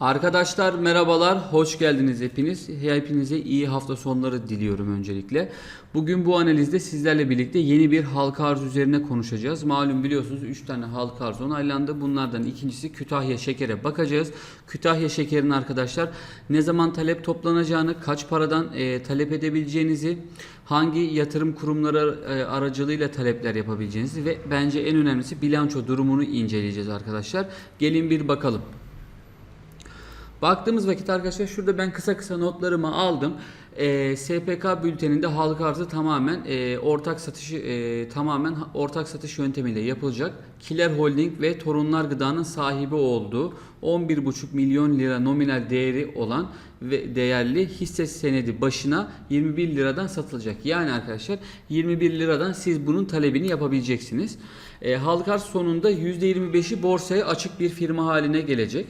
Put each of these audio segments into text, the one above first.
Arkadaşlar merhabalar, hoş geldiniz hepiniz. Hepinize iyi hafta sonları diliyorum öncelikle. Bugün bu analizde sizlerle birlikte yeni bir halka arz üzerine konuşacağız. Malum biliyorsunuz 3 tane halka arz onaylandı. Bunlardan ikincisi Kütahya Şeker'e bakacağız. Kütahya Şeker'in arkadaşlar ne zaman talep toplanacağını, kaç paradan e, talep edebileceğinizi, hangi yatırım kurumları e, aracılığıyla talepler yapabileceğinizi ve bence en önemlisi bilanço durumunu inceleyeceğiz arkadaşlar. Gelin bir bakalım. Baktığımız vakit arkadaşlar şurada ben kısa kısa notlarımı aldım. Ee, SPK bülteninde halka arzı tamamen e, ortak satışı e, tamamen ortak satış yöntemiyle yapılacak. Kiler Holding ve Torunlar Gıda'nın sahibi olduğu 11,5 milyon lira nominal değeri olan ve değerli hisse senedi başına 21 liradan satılacak. Yani arkadaşlar 21 liradan siz bunun talebini yapabileceksiniz. E, halka arz sonunda %25'i borsaya açık bir firma haline gelecek.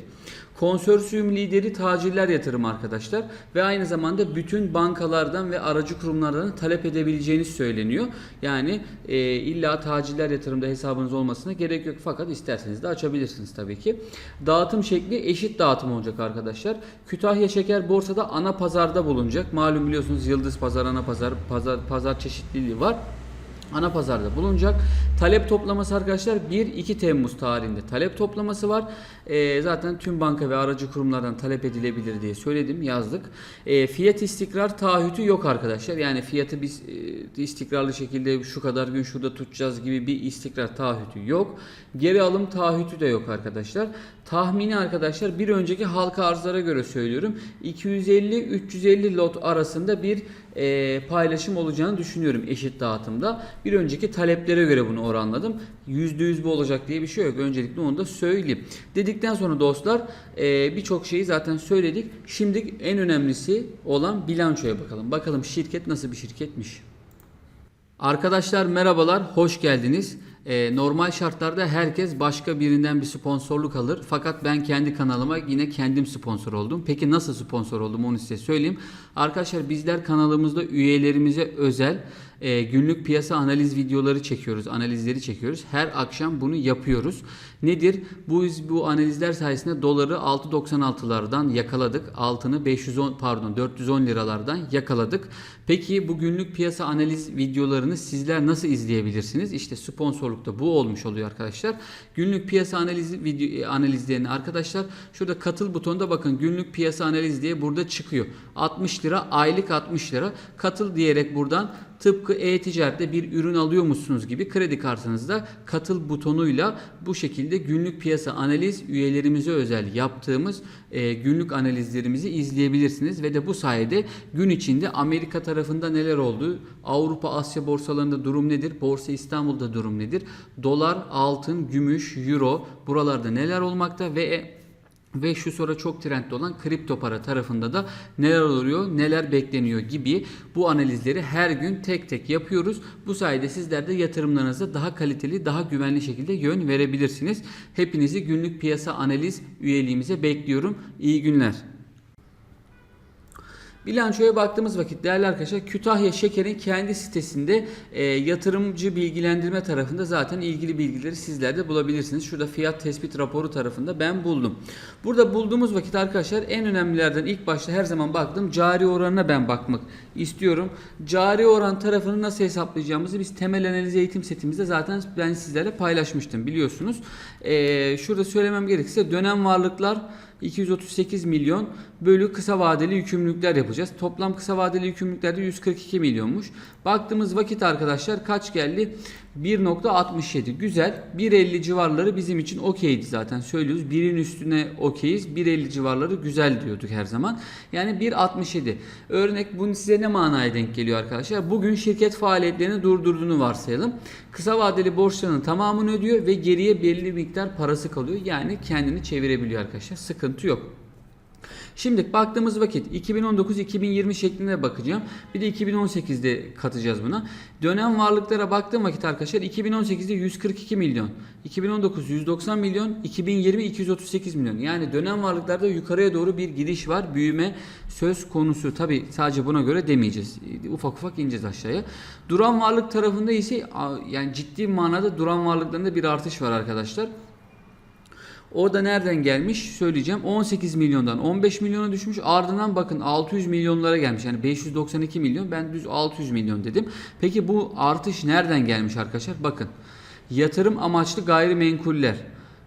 Konsorsiyum lideri tacirler yatırım arkadaşlar ve aynı zamanda bütün bankalardan ve aracı kurumlardan talep edebileceğiniz söyleniyor. Yani e, illa tacirler yatırımda hesabınız olmasına gerek yok fakat isterseniz de açabilirsiniz tabii ki. Dağıtım şekli eşit dağıtım olacak arkadaşlar. Kütahya Şeker borsada ana pazarda bulunacak. Malum biliyorsunuz Yıldız Pazar, ana pazar, pazar pazar çeşitliliği var ana pazarda bulunacak. Talep toplaması arkadaşlar 1-2 Temmuz tarihinde talep toplaması var. Ee, zaten tüm banka ve aracı kurumlardan talep edilebilir diye söyledim yazdık. Ee, fiyat istikrar taahhütü yok arkadaşlar. Yani fiyatı biz e, istikrarlı şekilde şu kadar gün şurada tutacağız gibi bir istikrar taahhütü yok. Geri alım taahhütü de yok arkadaşlar. Tahmini arkadaşlar bir önceki halka arzlara göre söylüyorum. 250-350 lot arasında bir e, paylaşım olacağını düşünüyorum eşit dağıtımda. Bir önceki taleplere göre bunu oranladım. %100 bu olacak diye bir şey yok. Öncelikle onu da söyleyeyim. Dedikten sonra dostlar e, birçok şeyi zaten söyledik. Şimdi en önemlisi olan bilançoya bakalım. Bakalım şirket nasıl bir şirketmiş. Arkadaşlar merhabalar, hoş geldiniz. Ee, normal şartlarda herkes başka birinden bir sponsorluk alır. Fakat ben kendi kanalıma yine kendim sponsor oldum. Peki nasıl sponsor oldum onu size söyleyeyim. Arkadaşlar bizler kanalımızda üyelerimize özel e, günlük piyasa analiz videoları çekiyoruz, analizleri çekiyoruz. Her akşam bunu yapıyoruz. Nedir? Bu bu analizler sayesinde doları 6.96'lardan yakaladık. Altını 510 pardon 410 liralardan yakaladık. Peki bu günlük piyasa analiz videolarını sizler nasıl izleyebilirsiniz? İşte sponsorlukta bu olmuş oluyor arkadaşlar. Günlük piyasa analizi video analizlerini arkadaşlar şurada katıl butonunda bakın günlük piyasa analiz diye burada çıkıyor. 60 lira aylık 60 lira. Katıl diyerek buradan tıpkı e-ticarette bir ürün alıyormuşsunuz gibi kredi kartınızda katıl butonuyla bu şekilde günlük piyasa analiz üyelerimize özel yaptığımız e, günlük analizlerimizi izleyebilirsiniz. Ve de bu sayede gün içinde Amerika tarafında neler oldu, Avrupa, Asya borsalarında durum nedir, Borsa İstanbul'da durum nedir, dolar, altın, gümüş, euro buralarda neler olmakta? Ve ve şu sıra çok trendde olan kripto para tarafında da neler oluyor, neler bekleniyor gibi bu analizleri her gün tek tek yapıyoruz. Bu sayede sizler de yatırımlarınıza daha kaliteli, daha güvenli şekilde yön verebilirsiniz. Hepinizi günlük piyasa analiz üyeliğimize bekliyorum. İyi günler. Bilançoya baktığımız vakit değerli arkadaşlar Kütahya Şeker'in kendi sitesinde e, yatırımcı bilgilendirme tarafında zaten ilgili bilgileri sizler de bulabilirsiniz. Şurada fiyat tespit raporu tarafında ben buldum. Burada bulduğumuz vakit arkadaşlar en önemlilerden ilk başta her zaman baktım cari oranına ben bakmak istiyorum. Cari oran tarafını nasıl hesaplayacağımızı biz temel analiz eğitim setimizde zaten ben sizlerle paylaşmıştım biliyorsunuz. E, şurada söylemem gerekirse dönem varlıklar 238 milyon bölü kısa vadeli yükümlülükler yapacağız. Toplam kısa vadeli yükümlülükler de 142 milyonmuş. Baktığımız vakit arkadaşlar kaç geldi? 1.67 güzel. 1.50 civarları bizim için okeydi zaten söylüyoruz. Birin üstüne okeyiz. 1.50 civarları güzel diyorduk her zaman. Yani 1.67. Örnek bunu size ne manaya denk geliyor arkadaşlar? Bugün şirket faaliyetlerini durdurduğunu varsayalım. Kısa vadeli borçlarının tamamını ödüyor ve geriye belli miktar parası kalıyor. Yani kendini çevirebiliyor arkadaşlar. Sıkıntı yok. Şimdi baktığımız vakit 2019-2020 şeklinde bakacağım. Bir de 2018'de katacağız buna. Dönem varlıklara baktığım vakit arkadaşlar 2018'de 142 milyon, 2019 190 milyon, 2020 238 milyon. Yani dönem varlıklarda yukarıya doğru bir gidiş var. Büyüme söz konusu. Tabi sadece buna göre demeyeceğiz. Ufak ufak ineceğiz aşağıya. Duran varlık tarafında ise yani ciddi manada duran varlıklarında bir artış var arkadaşlar. Orada nereden gelmiş söyleyeceğim. 18 milyondan 15 milyona düşmüş. Ardından bakın 600 milyonlara gelmiş. Yani 592 milyon. Ben düz 600 milyon dedim. Peki bu artış nereden gelmiş arkadaşlar? Bakın. Yatırım amaçlı gayrimenkuller.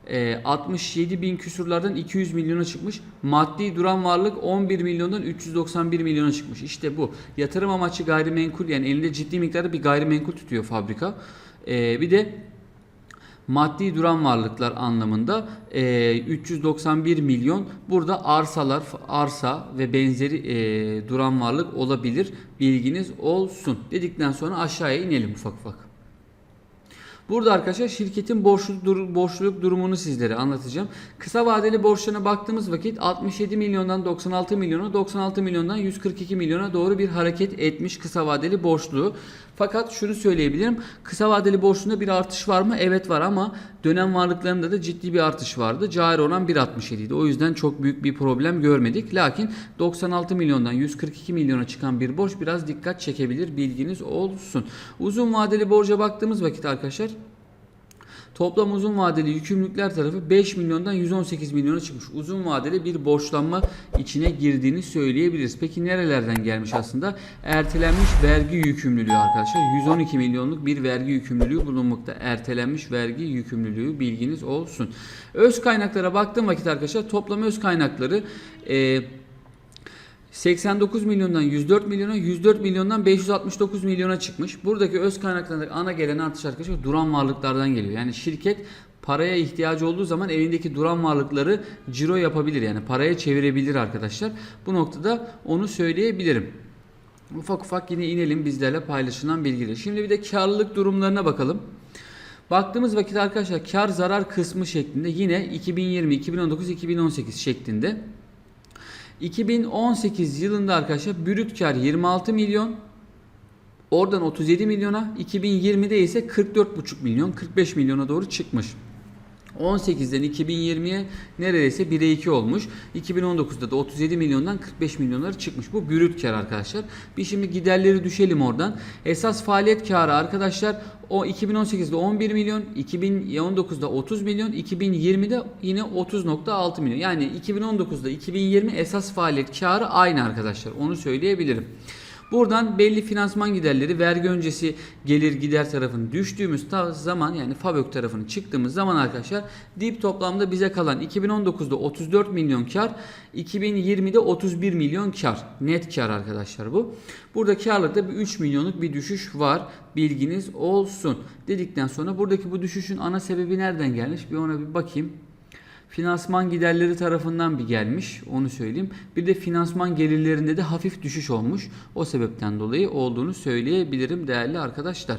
e, 67 bin küsurlardan 200 milyona çıkmış. Maddi duran varlık 11 milyondan 391 milyona çıkmış. İşte bu. Yatırım amaçlı gayrimenkul yani elinde ciddi miktarda bir gayrimenkul tutuyor fabrika. E, bir de maddi duran varlıklar anlamında e, 391 milyon burada arsalar arsa ve benzeri e, duran varlık olabilir bilginiz olsun dedikten sonra aşağıya inelim ufak ufak. Burada arkadaşlar şirketin borçluluk, dur- borçluluk durumunu sizlere anlatacağım. Kısa vadeli borçlarına baktığımız vakit 67 milyondan 96 milyona, 96 milyondan 142 milyona doğru bir hareket etmiş kısa vadeli borçluğu. Fakat şunu söyleyebilirim. Kısa vadeli borçluğunda bir artış var mı? Evet var ama dönem varlıklarında da ciddi bir artış vardı. Cari oran 1.67 idi. O yüzden çok büyük bir problem görmedik. Lakin 96 milyondan 142 milyona çıkan bir borç biraz dikkat çekebilir. Bilginiz olsun. Uzun vadeli borca baktığımız vakit arkadaşlar Toplam uzun vadeli yükümlülükler tarafı 5 milyondan 118 milyona çıkmış. Uzun vadeli bir borçlanma içine girdiğini söyleyebiliriz. Peki nerelerden gelmiş aslında? Ertelenmiş vergi yükümlülüğü arkadaşlar. 112 milyonluk bir vergi yükümlülüğü bulunmakta. Ertelenmiş vergi yükümlülüğü bilginiz olsun. Öz kaynaklara baktığım vakit arkadaşlar toplam öz kaynakları e, 89 milyondan 104 milyona, 104 milyondan 569 milyona çıkmış. Buradaki öz kaynaklarındaki ana gelen artış arkadaşlar duran varlıklardan geliyor. Yani şirket paraya ihtiyacı olduğu zaman elindeki duran varlıkları ciro yapabilir. Yani paraya çevirebilir arkadaşlar. Bu noktada onu söyleyebilirim. Ufak ufak yine inelim bizlerle paylaşılan bilgileri. Şimdi bir de karlılık durumlarına bakalım. Baktığımız vakit arkadaşlar kar zarar kısmı şeklinde yine 2020, 2019, 2018 şeklinde 2018 yılında arkadaşlar brüt kar 26 milyon. Oradan 37 milyona, 2020'de ise 44,5 milyon, 45 milyona doğru çıkmış. 18'den 2020'ye neredeyse 1'e 2 olmuş. 2019'da da 37 milyondan 45 milyonlara çıkmış. Bu brüt kar arkadaşlar. Bir şimdi giderleri düşelim oradan. Esas faaliyet karı arkadaşlar o 2018'de 11 milyon, 2019'da 30 milyon, 2020'de yine 30.6 milyon. Yani 2019'da 2020 esas faaliyet karı aynı arkadaşlar. Onu söyleyebilirim. Buradan belli finansman giderleri vergi öncesi gelir gider tarafını düştüğümüz zaman yani FABÖK tarafını çıktığımız zaman arkadaşlar dip toplamda bize kalan 2019'da 34 milyon kar 2020'de 31 milyon kar net kar arkadaşlar bu. Burada karlıkta bir 3 milyonluk bir düşüş var bilginiz olsun dedikten sonra buradaki bu düşüşün ana sebebi nereden gelmiş bir ona bir bakayım. Finansman giderleri tarafından bir gelmiş onu söyleyeyim. Bir de finansman gelirlerinde de hafif düşüş olmuş. O sebepten dolayı olduğunu söyleyebilirim değerli arkadaşlar.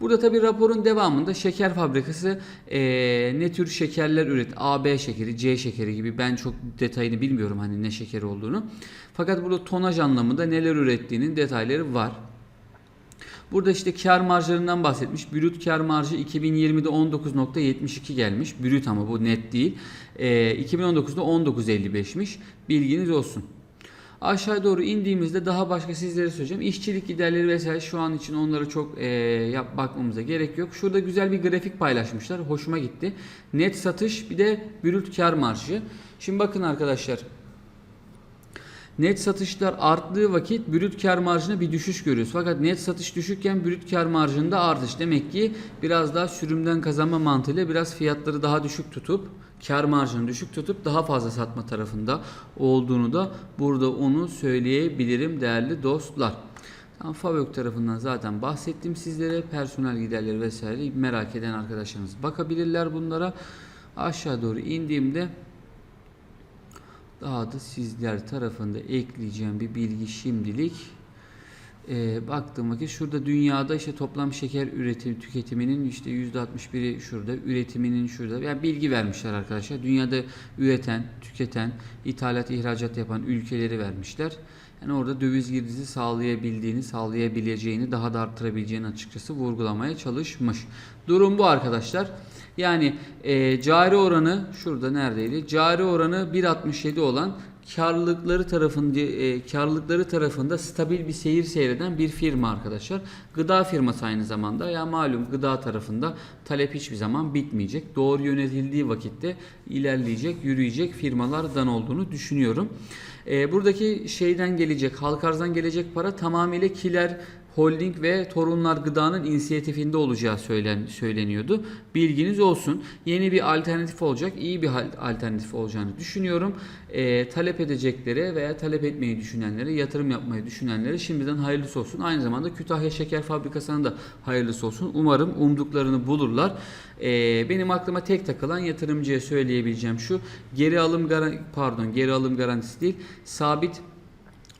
Burada tabi raporun devamında şeker fabrikası eee, ne tür şekerler üret AB şekeri, C şekeri gibi ben çok detayını bilmiyorum hani ne şekeri olduğunu. Fakat burada tonaj anlamında neler ürettiğinin detayları var. Burada işte kar marjlarından bahsetmiş. Brüt kar marjı 2020'de 19.72 gelmiş. Brüt ama bu net değil. Ee, 2019'da 19.55'miş. Bilginiz olsun. Aşağı doğru indiğimizde daha başka sizlere söyleyeceğim. İşçilik giderleri vesaire şu an için onlara çok e, yap, bakmamıza gerek yok. Şurada güzel bir grafik paylaşmışlar. Hoşuma gitti. Net satış bir de brüt kar marjı. Şimdi bakın arkadaşlar. Net satışlar arttığı vakit brüt kar marjına bir düşüş görüyoruz. Fakat net satış düşükken brüt kar marjında artış. Demek ki biraz daha sürümden kazanma mantığıyla biraz fiyatları daha düşük tutup kar marjını düşük tutup daha fazla satma tarafında olduğunu da burada onu söyleyebilirim değerli dostlar. Tam Fabök tarafından zaten bahsettim sizlere. Personel giderleri vesaire merak eden arkadaşlarınız bakabilirler bunlara. Aşağı doğru indiğimde daha da sizler tarafında ekleyeceğim bir bilgi şimdilik. Ee, baktığım vakit şurada dünyada işte toplam şeker üretim tüketiminin işte %61'i şurada, üretiminin şurada. Yani bilgi vermişler arkadaşlar. Dünyada üreten, tüketen, ithalat, ihracat yapan ülkeleri vermişler. Yani orada döviz girdisi sağlayabildiğini, sağlayabileceğini, daha da arttırabileceğini açıkçası vurgulamaya çalışmış. Durum bu arkadaşlar. Yani e, cari oranı şurada neredeydi? Cari oranı 1.67 olan karlılıkları tarafında e, karlılıkları tarafında stabil bir seyir seyreden bir firma arkadaşlar. Gıda firması aynı zamanda. Ya malum gıda tarafında talep hiçbir zaman bitmeyecek. Doğru yönetildiği vakitte ilerleyecek, yürüyecek firmalardan olduğunu düşünüyorum. E, buradaki şeyden gelecek, halk arzdan gelecek para tamamıyla Kiler Holding ve Torunlar Gıda'nın inisiyatifinde olacağı söylen, söyleniyordu. Bilginiz olsun. Yeni bir alternatif olacak. iyi bir alternatif olacağını düşünüyorum. Ee, talep edeceklere veya talep etmeyi düşünenlere, yatırım yapmayı düşünenlere şimdiden hayırlısı olsun. Aynı zamanda Kütahya Şeker Fabrikası'na da hayırlısı olsun. Umarım umduklarını bulurlar. Ee, benim aklıma tek takılan yatırımcıya söyleyebileceğim şu. Geri alım pardon, geri alım garantisi değil. Sabit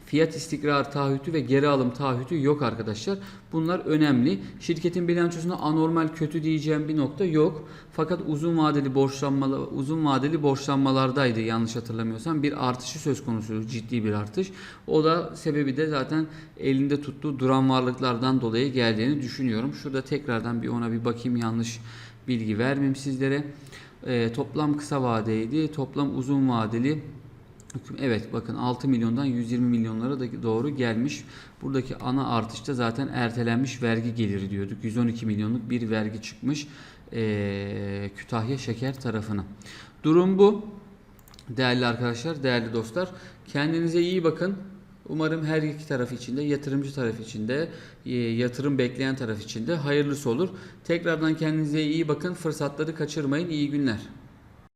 Fiyat istikrar taahhütü ve geri alım taahhütü yok arkadaşlar. Bunlar önemli. Şirketin bilançosunda anormal kötü diyeceğim bir nokta yok. Fakat uzun vadeli borçlanmalar uzun vadeli borçlanmalardaydı yanlış hatırlamıyorsam bir artışı söz konusu ciddi bir artış. O da sebebi de zaten elinde tuttuğu duran varlıklardan dolayı geldiğini düşünüyorum. Şurada tekrardan bir ona bir bakayım yanlış bilgi vermeyeyim sizlere. Ee, toplam kısa vadeydi. Toplam uzun vadeli Evet bakın 6 milyondan 120 milyonlara da doğru gelmiş. Buradaki ana artışta zaten ertelenmiş vergi geliri diyorduk. 112 milyonluk bir vergi çıkmış eee, Kütahya Şeker tarafına. Durum bu. Değerli arkadaşlar, değerli dostlar. Kendinize iyi bakın. Umarım her iki taraf için de, yatırımcı taraf için de, e, yatırım bekleyen taraf için de hayırlısı olur. Tekrardan kendinize iyi bakın. Fırsatları kaçırmayın. İyi günler.